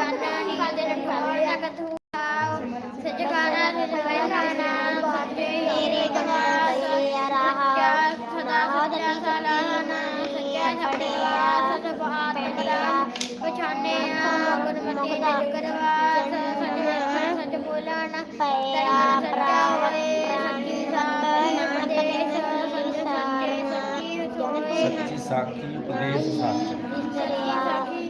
ਸੱਜਣਾ ਜਾਣਨੀ ਦੇ ਰਖਾਇਆ ਕਥੂਆ ਸਜਗਾਨਾ ਸਜਗਾਨਾ ਬਾਤੇ ਤੇਰੇ ਕਮਾਲ ਰਹਾ ਸਦਾ ਸੱਚਾ ਸਲਾਨਾ ਸੱਚਾ ਛੜਿਆ ਸਤ ਬਾਤ ਪੜਿਆ ਪਛਾਨਿਆ ਗੁਰਮਤਿ ਜਗ ਕਰਵਾਸ ਸੱਚ ਸੱਚ ਬੋਲਣ ਪਿਆ ਪ੍ਰਾਵੇ ਸੱਚੀ ਸਾਧ ਦੇ ਸੱਚੀ ਸਾਖੀ ਉਪਦੇਸ਼ ਸੱਚ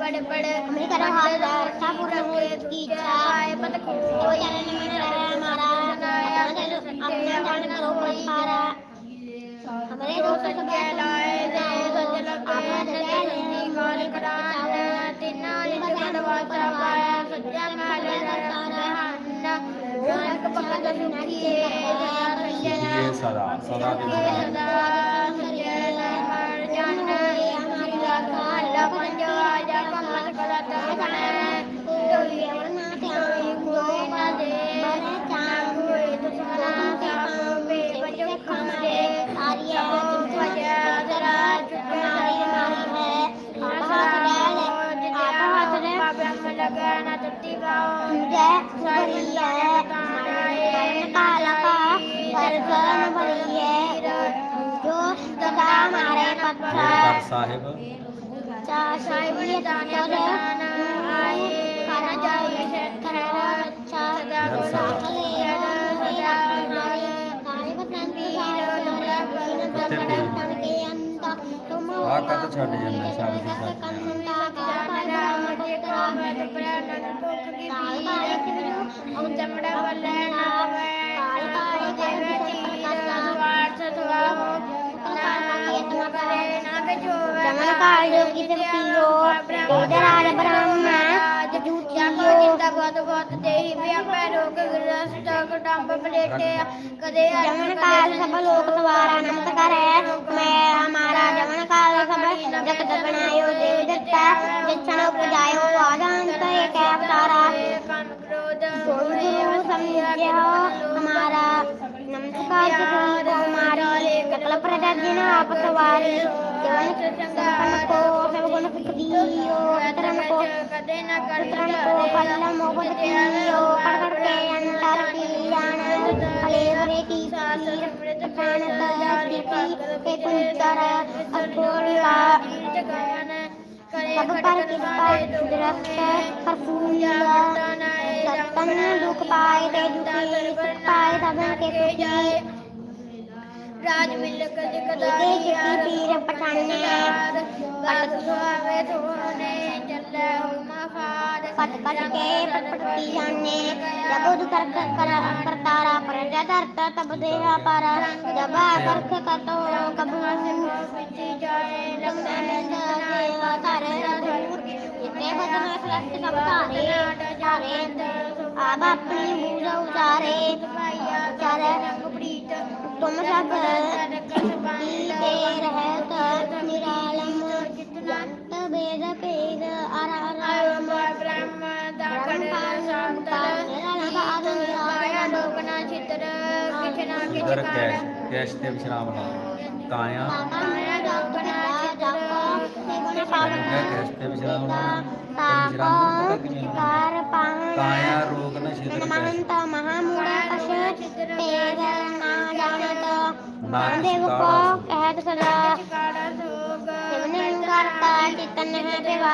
बड़े बड़े ठाकुर की चाय पत कोई हमारा अपना जान करो हमारे दोस्त Sadat, Sadat, Sadat, ਮਾਰੇ ਪੱਥਰ ਸਾਹਿਬ ਸਾਹਿਬ ਨੇ ਦਾਨ ਦਾਨ ਆਏ ਕਰ ਜਾਏ ਸ਼ੇਖਰ ਚਾ ਸਦਾ ਬੋਲੇ ਸਦਾ ਮਾਰੇ ਕਾਲੇ ਬਸੰਤ ਵੀਰ ਤੁਮਰਾ ਬਨ ਤਨ ਤਨ ਕੇ ਅੰਤ ਤੁਮ ਆ ਕਦ ਛੱਡ ਜਾਂਦਾ? ਸ਼ਬਦ ਦੀ ਕਾ ਰਾਮ ਦੇ ਕਰਾਮ ਤੇ ਪ੍ਰਾਨਨ ਦੁਖ ਕੀ ਪੀਰ ਉਹ ਚਮੜਾ ਬੱਲੇ भ्रमण कालो कितम कियो उदराल ब्रह्म जमन काल सब लोक द्वारा नमत करे मैं हमारा जमन काल सब जगत बनायो देव दत्ता जिक्षण उपजायो आदांत एक अवतारा गुरु समझे हो हमारा नमस्कार को मारी कल प्रजा दिन आप सवारी नीयो रतन को रतन को बल्लम उपदीयो पड़के अंतर बीराण कलेवरे की तीर प्राणत दीपी के कुंतर अठोड़ा सब पर कृपा दृष्ट प्रफुल्ल रतन दुख पाए ते दुखी सुख पाए सबन के सुखी राज मिल कर जगदारी पीर पठान ਪਾਏ ਸੁਆਵੇ ਧੋਨੇ ਚੱਲੇ ਹੋ ਮਫਾਦ ਕਟ ਕਟ ਕੇ ਪਟਪਟੀ ਜਾਣੇ ਜਬ ਉਦ ਕਰ ਕਰ ਕਰਤਾਰਾ ਪ੍ਰਜਾ ਧਰਤ ਤਬ ਦੇਹਾ ਪਰ ਜਬ ਕਰਖ ਕਤੋ ਕਬੂ ਵਿਚੀ ਜਾਏ ਲੰਮੇ ਦੇਵਾ ਧਰ ਦੂਰ ਜਿਤੇ ਬਦਨ ਸਲਸਤ ਸਭ ਧਾਰੇ ਧਾਰੇ ਆਪ ਆਪਣੀ ਬੂਝ ਉਤਾਰੇ ਚਰ ਤੁਮ ਸਭ ਕੀ ਦੇ ਰਹਿਤ ਲੋਕਨਾ ਚਿਤਰ ਕਿਛ ਨਾ ਕਿਛ ਉਧਰ ਕੈਸ਼ ਕਾਰਨ ਕੈਸ਼ ਤੇ ਵਿਸ਼ਰਾਮ ਲਾ ਕਾਇਆ ਕਾਇਆ ਲੋਕਨਾ ਚਿਤਰ ਤੇ ਗੁਣ ਮੈਂ ਪਾਵਨ ਕੈਸ਼ ਤੇ ਵਿਸ਼ਰਾਮ ਲਾ ਤੇ ਤਾਪ ਵਿਸ਼ਰਾਮ ਪਤਾ ਕਿਵੇਂ ਹੁੰਦਾ? ਕਾਰ ਪਾਵਨ ਕਾਇਆ ਰੋਗ ਨ ਛੇਤਰ ਕੈਸ਼ ਮਨਮੰਤ ਮਹਾਮੂੜਾ ਕਸ਼ ਤੇਗ ਨਾ ਜਾਣਤ ਨਾਨਕ ਨਾਨਦੇਵ ਕੋ ਸਿਤਾਰਾ ਕਹਿਤ ਸਦਾ ਸਿਵਨੇ ਕਰਤਾ ਚਿਤਨ ਹੈ ਪਿਵਾ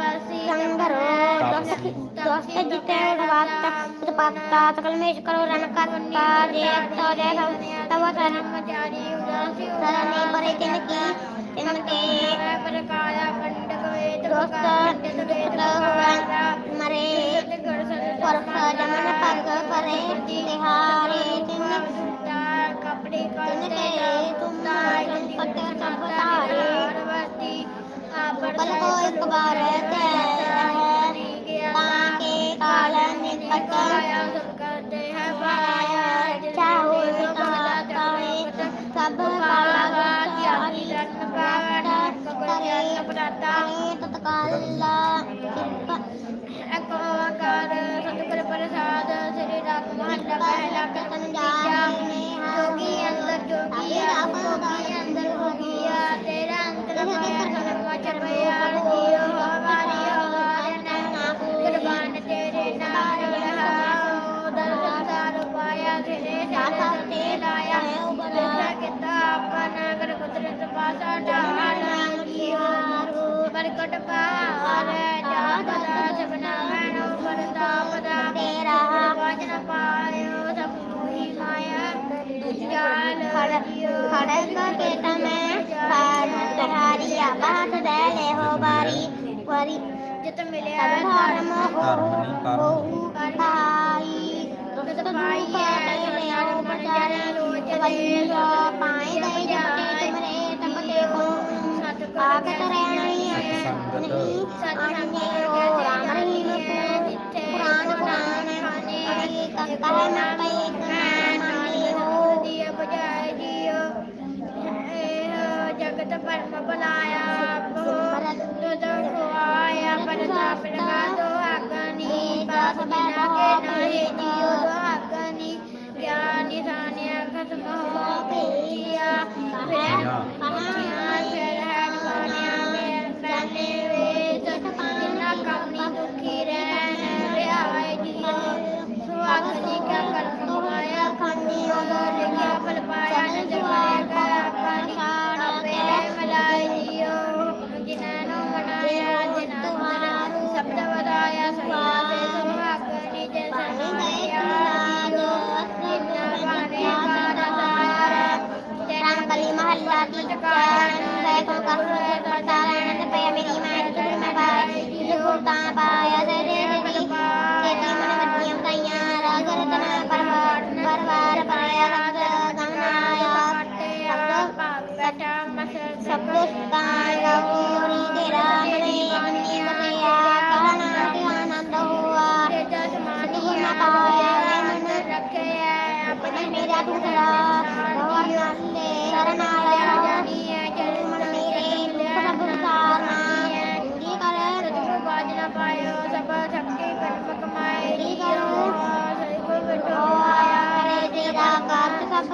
ਅਚੰਪਾਵਾਦ ਗਾਦ ਸਰੂਪ ਚੰਪਾਵਾਦ ਅਬਰਚਾ ਮੇਰੀ ਕੰਮ ਕਰੋ ਤਖੋ ਬਾਰਤ ਅੱਖ ਸੰਗਰੋ ਦੋਸਤ ਦੋਸਤ ਜਿਤੇ ਰਵਾਤ ਉਤਪਾਤਾ ਸਕਲ ਮੇਸ਼ ਕਰੋ ਰਨ ਕਰਤਾ ਜੇ ਤੋ ਜੇ ਤਵ ਤਨ ਸਰਨੇ ਪਰੇ ਤਿਨ ਕੀ ਤਿਨ ਕੇ ਦੋਸਤ ਦੁਖਤ ਹੋਵੇ ਮਰੇ ਪਰਖ ਜਮਨ ਕਰੇ ਤਤਕਾਲਾ ਕਿਰਪਾ ਕਤਨ ਜਾਣੇ ਜੋਗੀ ਅੰਦਰ ਜੋਗੀ ਆ ਜੋਗੀ ਅੰਦਰ ਹੋਗੀ ਆ ਤੇਰਾ ਅੰਤਰ ਮਾਇਆ ಹೊಡೆದ್ನು ಕೇಟಮೆ ಕಾರಣಂತ ಹಾರಿ ಅಪಹತ ದಯಲೆ ಹೋ ಬಾರಿ ವರಿ ಜತ ಮಿಲೆ ಧರ್ಮ ಹೋ ಬಹು ಭಾಯಿ ಜತ ಭಾಯಿ ಕಾಟಲೆ ಹೋ ಬಚಾರೆ ವಲ್ಲ ಪಾಯಿ ದೈ ಜಪಟೆ ತಮರೆ ತಮತೆ ಹೋ ಆಗತ ರೇಣಿ नहीं सत्संगे हो राम रहीम पुराण पुराण कहीं कहीं न कहीं Bye.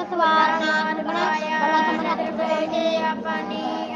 ਸਵਾਰਨਾ ਆਪਣਾ ਬੜਾ ਸਮਰੱਥ ਤੇ ਆਪਣੀ